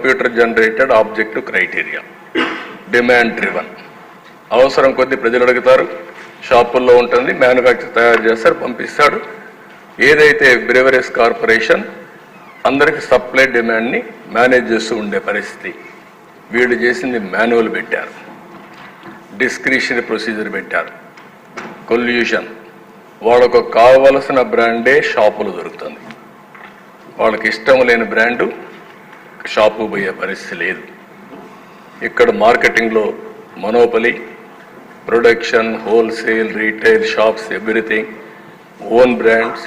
Computer generated objective criteria. Demand driven అవసరం కొద్ది ప్రజలు అడుగుతారు షాపుల్లో ఉంటుంది మ్యానుఫ్యాక్చర్ తయారు చేస్తారు పంపిస్తాడు. ఏదైతే బ్రెవరీస్ కార్పొరేషన్ అందరికి సప్లై డిమాండ్ని మేనేజ్ చేస్తూ ఉండే పరిస్థితి. వీళ్ళు చేసింది మాన్యువల్ పెట్టారు. డిస్క్రిషనరీ ప్రొసీజర్ పెట్టారు. కొల్యూషన్ వాళ్ళకు కావలసిన బ్రాండే షాపులు దొరుకుతుంది. వాళ్ళకి ఇష్టం లేని బ్రాండు షాపు పోయే పరిస్థితి లేదు. ఇక్కడ మార్కెటింగ్లో monopoly production wholesale retail shops everything own brands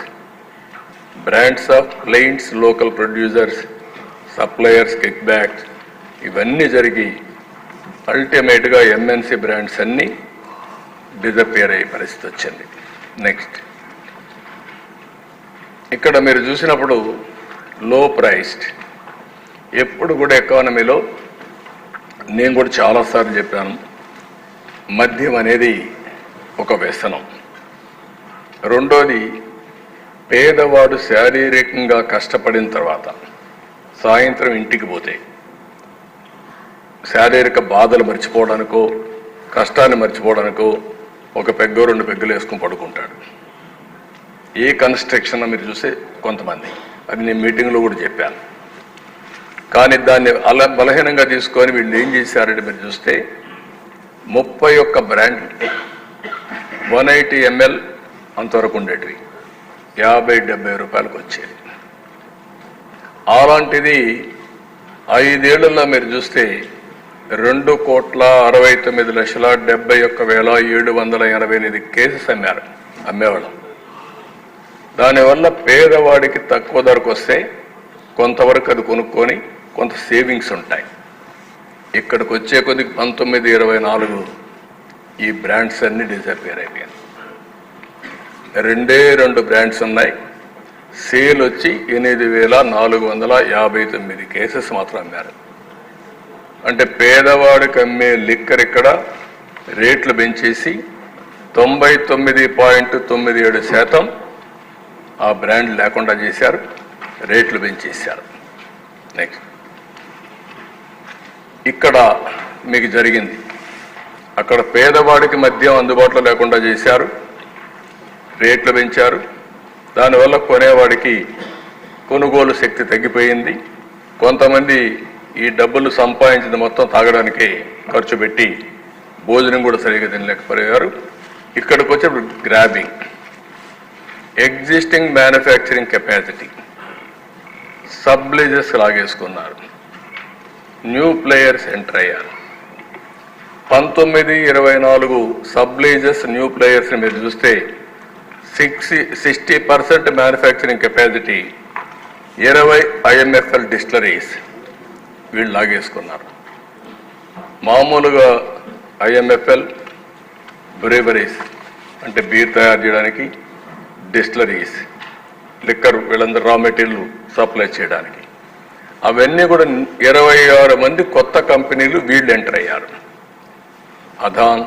brands of clients local producers suppliers kickbacks ఇవన్నీ జరిగి అల్టిమేట్గా ఎంఎన్సి బ్రాండ్స్ అన్నీ డిజపేర్ అయ్యే పరిస్థితి వచ్చింది. నెక్స్ట్. ఇక్కడ మీరు చూసినప్పుడు లో ప్రైస్డ్. ఎప్పుడు కూడా ఎకానమీలో నేను కూడా చాలాసార్లు చెప్పాను మద్యం అనేది ఒక వ్యసనం. రెండోది పేదవాడు శారీరకంగా కష్టపడిన తర్వాత సాయంత్రం ఇంటికి పోతే శారీరక బాధలు మర్చిపోవడానికో కష్టాన్ని మర్చిపోవడానికో ఒక పెగ్గో రెండు పెగ్గులు వేసుకుని పడుకుంటాడు. ఏ కన్స్ట్రక్షన్ మీరు చూస్తే కొంతమంది. అది నేను మీటింగ్లో కూడా చెప్పాను. కానీ దాన్ని అలా బలహీనంగా తీసుకొని వీళ్ళు ఏం చేశారంటే మీరు చూస్తే ముప్పై ఒక్క బ్రాండ్ వన్ ఎయిటీ ఎంఎల్ అంతవరకు ఉండేటివి. యాభై డెబ్బై రూపాయలకు వచ్చేది. అలాంటిది ఐదేళ్ళలో మీరు చూస్తే రెండు కోట్ల అరవై తొమ్మిది లక్షల డెబ్బై ఒక్క వేల ఏడు వందల ఎనభై ఎనిమిది కేసెస్ అమ్మారు అమ్మేవాళ్ళం. దానివల్ల పేదవాడికి తక్కువ ధరకు వస్తే కొంతవరకు అది కొనుక్కొని కొంత సేవింగ్స్ ఉంటాయి. ఇక్కడికి వచ్చే కొద్దికి పంతొమ్మిది ఇరవై నాలుగు ఈ బ్రాండ్స్ అన్ని డిసపేర్ అయిపోయాయి. రెండే రెండు బ్రాండ్స్ ఉన్నాయి. సేల్ వచ్చి ఎనిమిది వేల నాలుగు వందల యాభై తొమ్మిది కేసెస్ మాత్రం అమ్మారు. అంటే పేదవాడికి అమ్మే లిక్కర్ ఇక్కడ రేట్లు పెంచేసి తొంభై తొమ్మిది పాయింట్ తొమ్మిది ఏడు శాతం ఆ బ్రాండ్ లేకుండా చేశారు రేట్లు పెంచేశారు. నెక్స్ట్ ఇక్కడ మీకు జరిగింది. అక్కడ పేదవాడికి మద్యం అందుబాటులో లేకుండా చేశారు. రేట్లు పెంచారు. దానివల్ల కొనేవాడికి కొనుగోలు శక్తి తగ్గిపోయింది. కొంతమంది ఈ డబ్బులు సంపాదించింది మొత్తం తాగడానికి ఖర్చు పెట్టి భోజనం కూడా సరిగా తినలేకపోయారు. ఇక్కడికి వచ్చే గ్రాబింగ్ ఎగ్జిస్టింగ్ మ్యానుఫ్యాక్చరింగ్ కెపాసిటీ సబ్లేజెస్ లాగేసుకున్నారు. న్యూ ప్లేయర్స్ ఎంటర్ అయ్యారు. పంతొమ్మిది ఇరవై నాలుగు సబ్లేజెస్ న్యూ ప్లేయర్స్ని మీరు చూస్తే six sixty percent manufacturing capacity ఇరవై ఐఎంఎఫ్ఎల్ డిస్టిలరీస్ వీళ్ళు లాగేసుకున్నారు. మామూలుగా ఐఎంఎఫ్ఎల్ బ్రేవరీస్ అంటే బీర్ తయారు చేయడానికి డిస్టిలరీస్ లిక్కర్ వీళ్ళందరూ రా మెటీరియల్ సప్లై చేయడానికి. అవన్నీ కూడా ఇరవై ఆరు మంది కొత్త కంపెనీలు వీళ్ళు ఎంటర్ అయ్యారు. అదాన్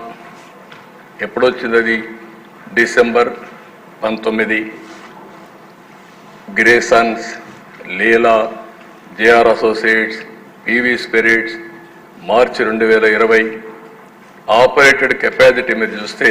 ఎప్పుడొచ్చింది అది డిసెంబర్ పంతొమ్మిది. Graysons Leela JR Associates PV Spirits మార్చి రెండు వేల ఇరవై. ఆపరేటెడ్ కెపాసిటీ మీద చూస్తే